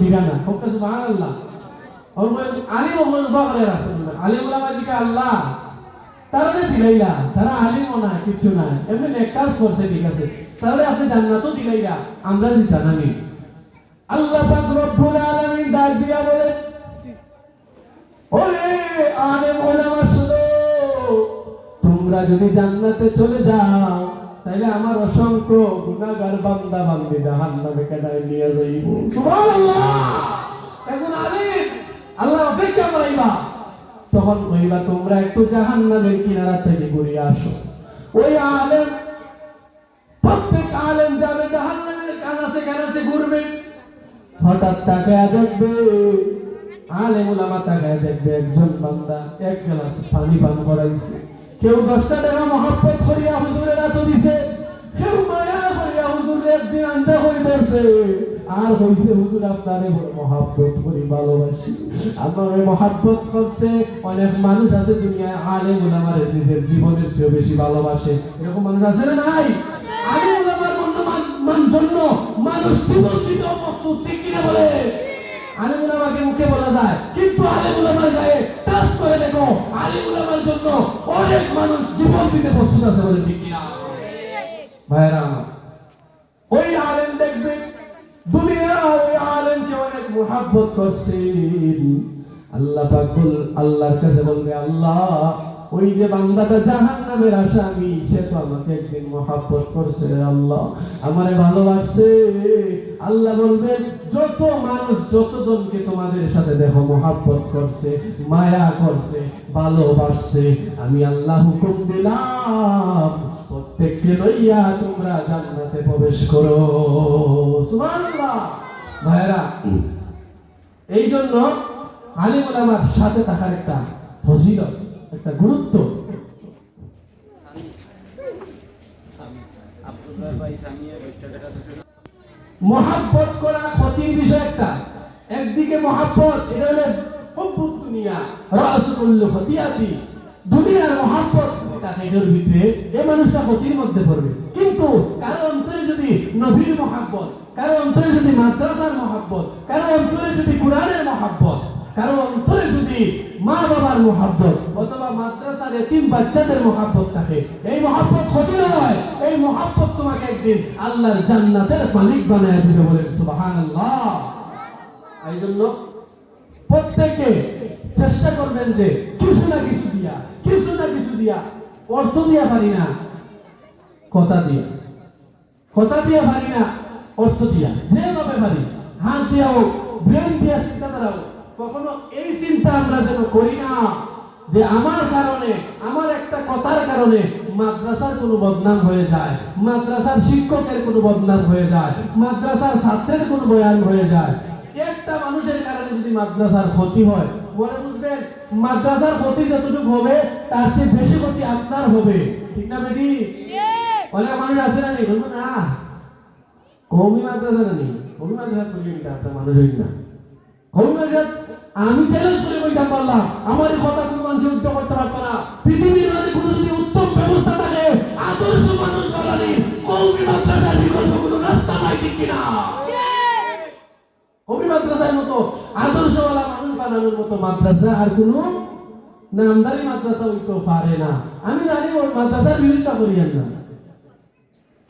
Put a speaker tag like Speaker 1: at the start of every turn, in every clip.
Speaker 1: ঠিকানা ফোকাস সুবহান আল্লাহ আর ওই আলিম ওগুলো বাগরে আলিম ওলা দিকে আল্লাহ, তারে মানে দিলাইলা, তারা আলিম না কিছু না এমনি নেকাজ করছে, ঠিক আছে। তাহলে মানে আপনি জান্নাতও দিলাইলা, আমরা দিতাম আমি আল্লাহ পাক রব্বুল আলামিন ডাক দিয়া বলে, ওরে আলিম ওলামা শুনো, তোমরা যদি জান্নাতে চলে যাও তাহলে আমার অসংখ্য গুনাহগার বান্দা বান্দি জাহান্নামে কেডায় নিয়ে যাইব। এখন আলিম আল্লাহ অপেক্ষা করাইবা। তখন কইবা, তোমরা একটু জাহান্নামের কিনারা থেকে ঘুরে আসো। ওই আলেম, প্রত্যেক আলেম যাবে জাহান্নামের কানাসে কানাসে ঘুরবে। হঠাৎ তাকায় দেখবে আলেম তাকায় দেখবে একজন বান্দা এক গ্লাস পানি পান করাইছে। কেউ দশটা টাকা মহাব্বত করিয়া হুজুরের এত দিছে, কেউ মায়া করিয়া হুজুরের একদিন আন্দা হয়ে ধরছে। আর হইছে হুজুর, আপনারে করি, ভালোবাসি। আপনারে করছে, অনেক মানুষ আছে দুনিয়ায় উলামার নিজের জীবনের চেয়ে বেশি ভালোবাসে। এরকম মানুষ আছে না নাই? আলেম উলামার জন্য মান- মান জন্য মানুষ জীবন দিতে প্রস্তুত ঠিক কিনা বলে? আলিমুল আমাকে মুখে বলা যায়, কিন্তু আলিমুল আমার গায়ে টাচ করে দেখো জন্য অনেক মানুষ জীবন দিতে প্রস্তুত আছে বলে ঠিক কিনা? ভাইরা আমার ওই আলেম দেখবে দুনিয়া ওই আলেমকে অনেক মোহাব্বত করছে। আল্লাহ পাকুল আল্লাহর কাছে বলবে, আল্লাহ ওই যে বান্দাটা জাহান নামের আসামি সে তো আমাকে একদিন মহাব্বত করছে আল্লাহ। আমারে ভালোবাসছে। আল্লাহ বলবেন যত মানুষ যতজনকে তোমাদের সাথে দেখো মহাব্বত করছে মায়া করছে ভালোবাসছে আমি আল্লাহ হুকুম দিলাম প্রত্যেককে লইয়া তোমরা জান্নাতে প্রবেশ করো। সুবহানাল্লাহ। ভাইরা এই জন্য আলিমুল আমার সাথে থাকার একটা ফজিলত। একটা গুরুত্ব। মহাব্বত করা ক্ষতির বিষয় একটা। একদিকে মহাব্বত, এটা হলো সম্পদ দুনিয়া রাসুল্লাহ খতিয়াতি দুনিয়ার মহাব্বত ভিতরে এই মানুষটা ক্ষতির মধ্যে পড়বে। কিন্তু কারও অন্তরে যদি নবীর মহাব্বত, কারও অন্তরে যদি মাদ্রাসার মহাব্বত, কারও অন্তরে যদি কোরআনের মহাব্বত, কারও অন্তরে যদি মা বাবার মহাব্বত মাদ্রাসার এতিম বাচ্চাদের মহাব্বত থাকে। এই মহাব্বত ক্ষতি এই মহাব্বত তোমাকে একদিন আল্লাহর জান্নাতের মালিক বানায় দিবে সুবহানাল্লাহ। এই জন্য প্রত্যেকে চেষ্টা করবেন যে কিছু না কিছু দিয়া, কিছু না কিছু দিয়া অর্থ দিয়া পারি না, কথা দিয়া। কথা দিয়া পারি না, অর্থ দিয়া। যেভাবে পারি, হাত দিয়া হোক ব্রেন দিয়া চিন্তা কখনো এই চিন্তা আমরা যেন করি না। যে আমার কারণে আমার একটা কথার কারণে মাদ্রাসার কোনো বদনাম হয়ে যায় মাদ্রাসার শিক্ষকের কোনো বদনাম হয়ে যায় মাদ্রাসার ছাত্রের কোনো বয়ান হয়ে যায়। একটা মানুষের কারণে যদি মাদ্রাসার ক্ষতি হয় মনে বুঝবেন মাদ্রাসার ক্ষতি যতটুকু হবে তার চেয়ে বেশি ক্ষতি আপনার হবে। ঠিক না বেটি? অনেক মানুষ আছে না নেই? বলব না। কৌমি মাদ্রাসা না নেই? কৌমি মাদ্রাসা করি আপনার মানুষ না। কৌমি মাদ্রাসা আমি চ্যালেঞ্জ করে বলতে পারলাম আমার কথা কোনো মানুষ উত্তর করতে পারতো না। পৃথিবীর মাঝে কোনো যদি উত্তম ব্যবস্থা থাকে আদর্শ মানুষ বানানি কৌমি মাদ্রাসার বিকল্প কোনো রাস্তা নাই ঠিক কিনা? কবি মাদ্রাসার মতো আদর্শওয়ালা মানুষ বানানোর মতো মাদ্রাসা আর কোনো নামদারি মাদ্রাসা হইতে পারে না। আমি জানি ওই মাদ্রাসার বিরোধিতা করি না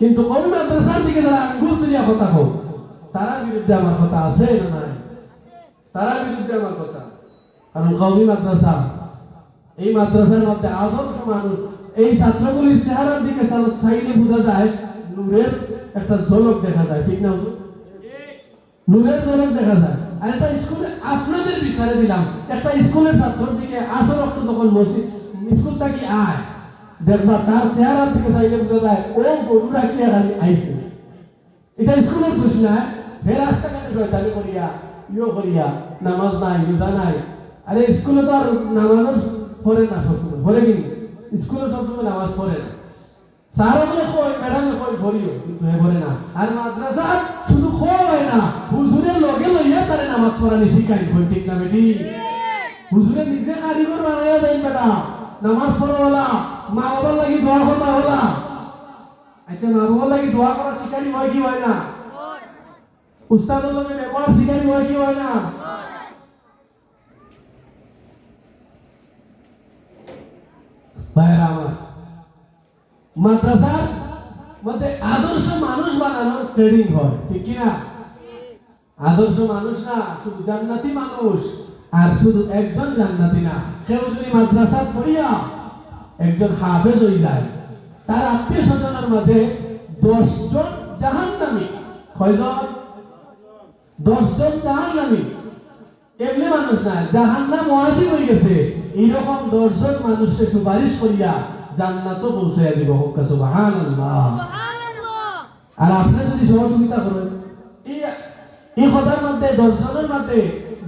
Speaker 1: কিন্তু কবি মাদ্রাসার দিকে যারা আঙ্গুল তুলিয়া কথা হোক তার বিরুদ্ধে আমার কথা আছে না তার বিরুদ্ধে আমার কথা। কারণ কবি মাদ্রাসা, এই মাদ্রাসার মধ্যে আদর্শ মানুষ, এই ছাত্রগুলির চেহারার দিকে সাইডে বোঝা যায়, নূরের একটা ঝলক দেখা যায়। ঠিক না? নূরের ঝলক দেখা যায়। আর একটা স্কুলে আপনাদের বিচারে দিলাম, একটা স্কুলের ছাত্রের দিকে আসল রক্ত যখন মসজিদ স্কুল থাকি আয়? দেখবা তার চেহারার দিকে চাইলে বোঝা যায়, ও গরুরা কি আইছে? এটা স্কুলের দোষ না হে রাস্তাঘাটে শয়তানি করিয়া ইয়ে করিয়া নামাজ নাই রোজা নাই। আরে স্কুলে তো আর নামাজ পড়ে না সবসময়? পড়ে কিন্তু স্কুলে সবসময় নামাজ পড়ে না। স্যার বলে কই ম্যাডাম কই ভরিও কিন্তু হে ভরে না। আর মাদ্রাসা শুধু কয় না হুজুরের লগে লইয়া তারে নামাজ পড়ানি শিখাই কই ঠিক না বেটি? হুজুরে নিজে কারিগর বানাইয়া দেন বেটা। নামাজ পড়াওয়ালা মা বাবার লাগি দোয়া করবা হলা আচ্ছা মা বাবার লাগি দোয়া করা শিখানি হয় কি হয় না? উস্তাদের লগে ব্যবহার শিকারি হয় কি হয় না মাদ্রাসার মধ্যে আদর্শ মানুষ বানানোর ট্রেনিং হয় ঠিক কি না আদর্শ মানুষ না শুধু জান্নাতি মানুষ আর শুধু একজন জান্নাতি না কেউ যদি মাদ্রাসা পড়িয়া একজন হাফেজ হয়ে যায় তার আত্মীয় স্বজনের মাঝে দশজন জাহান্নামী কয়জন দশজন জাহান্নামী। এমনি মানুষ না জাহান্নাম ওয়াজিব হয়ে গেছে। এইরকম দশজন মানুষকে সুপারিশ করিয়া জান্নাতও পৌঁছে দিব। হক্কা সুবহানাল্লাহ। আর আপনি যদি সহযোগিতা করেন এই কথার মধ্যে দর্শনের মধ্যে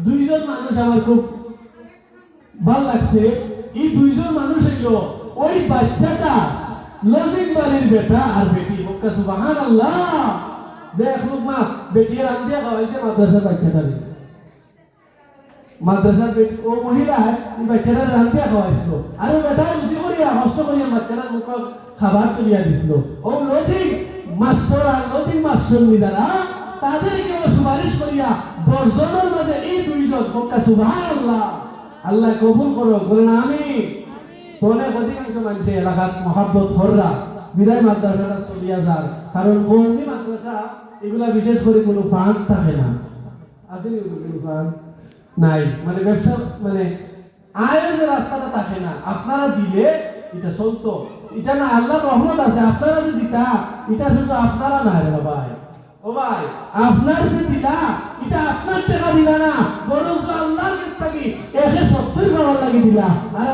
Speaker 1: দুইজন মানুষ আমার খুব ভালো লাগছে। এই দুইজন মানুষ হইল ওই বাচ্চাটা লজিক বাড়ির বেটা আর বেটি। মক্কা সুবাহান আল্লাহ যে এক লোক মা বেটি রান্ধিয়া খাওয়াইছে মাদ্রাসার বাচ্চাটারে মাদ্রাসার ও মহিলা এই বাচ্চাটা রান্ধিয়া খাওয়াইছিল আর বেটা রুটি করিয়া হস্ত করিয়া বাচ্চাটার মুখ খাবার তুলিয়া দিছিল। ও লজিক মাস্টার আর লজিক মাস্টার যারা তাদেরকে সুপারিশ করিয়া দশজনের মাঝে এই দুইজন মক্কা সুবাহান আল্লাহ আল্লাহ কবুল করো বলেন আমি অনেক অধিকাংশ মানুষ এলাকার মহাব্বত হররা বিদায় মাদ্রাসাটা চলিয়া যার কারণ কৌমি মাদ্রাসা, এগুলা বিশেষ করে কোনো ফান্ড থাকে না। আসেনি কোনো নাই। মানে ব্যবসা মানে আয়ের যে রাস্তাটা থাকে না, আপনারা দিলে এটা চলতো। এটা না আল্লাহ রহমত আছে, আপনারা যে দিতা, এটা শুধু আপনারা না রে ভাই। ও ভাই, আপনার যে দিলা এটা আপনার টাকা দিলা না বরং আল্লাহর কাছ একে সত্তর পাওয়ার লাগে দিলা। আর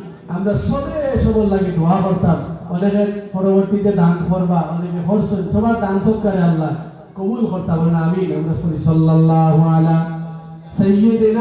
Speaker 1: আমরা সবে সবর লাগে, দোয়া করতাম। অনেকে পরবর্তীতে দান করবা, অনেকে হরসন তোমার দান সৎকারে আল্লাহ কবুল করতাম না আমি আমরা সল্লাহ সাল্লাল্লাহু আলা সাইয়্যিদিনা